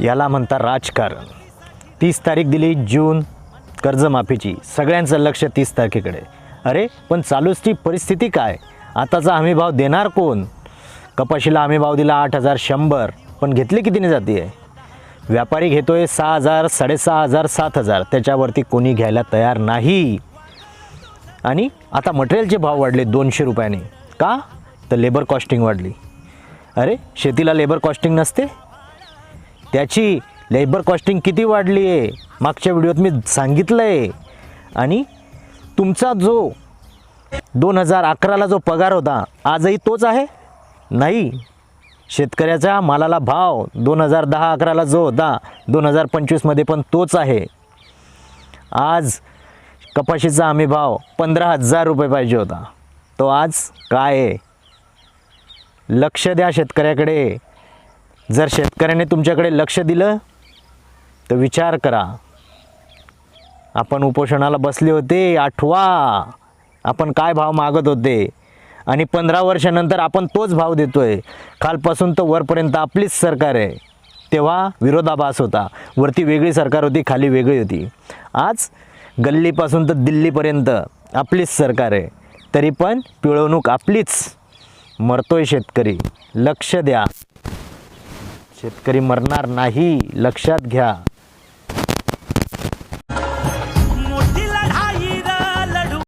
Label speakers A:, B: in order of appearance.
A: याला म्हणतात राजकारण तीस तारीख दिली जून कर्जमाफीची. सगळ्यांचं लक्ष तीस तारखेकडे. अरे पण चालूची परिस्थिती काय? आताचा हमी भाव देणार कोण? कपाशीला हमी भाव दिला आठ हजार शंभर. पण घेतली कितीने जाते आहे व्यापारी घेतोय सहा हजार साडेसहा हजार सात हजार. त्याच्यावरती कोणी घ्यायला तयार नाही. आणि आता मटेरियलचे भाव वाढले दोनशे रुपयाने. का? तर लेबर कॉस्टिंग वाढली. अरे शेतीला लेबर कॉस्टिंग नसते? त्याची लेबर कॉस्टिंग किती वाढली आहे? मागच्या व्हिडिओत मी सांगितलं आहे आणि तुमचा जो दोन हजार अकराला जो पगार होता आजही तोच आहे? नाही. शेतकऱ्याच्या मालाला भाव दोन हजार दहा अकराला जो होता दोन हजार पंचवीसमध्ये पण तोच आहे. आज कपाशीचा हमी भाव पंधरा हजार रुपये पाहिजे होता. तो आज काय आहे? लक्ष द्या शेतकऱ्याकडे. जर शेतकऱ्याने तुमच्याकडे लक्ष दिलं तर विचार करा. आपण उपोषणाला बसले होते आठवा. आपण काय भाव मागत होते? आणि पंधरा वर्षानंतर आपण तोच भाव देतोय. खालपासून तर वरपर्यंत आपलीच सरकार आहे. तेव्हा विरोधाभास होता. वरती वेगळी सरकार होती खाली वेगळी होती. आज गल्लीपासून तर दिल्लीपर्यंत आपलीच सरकार आहे. तरी पण पिळवणूक आपलीच. मरतोय शेतकरी. लक्ष द्या. शेतकरी मरणार नाही. लक्षात घ्या.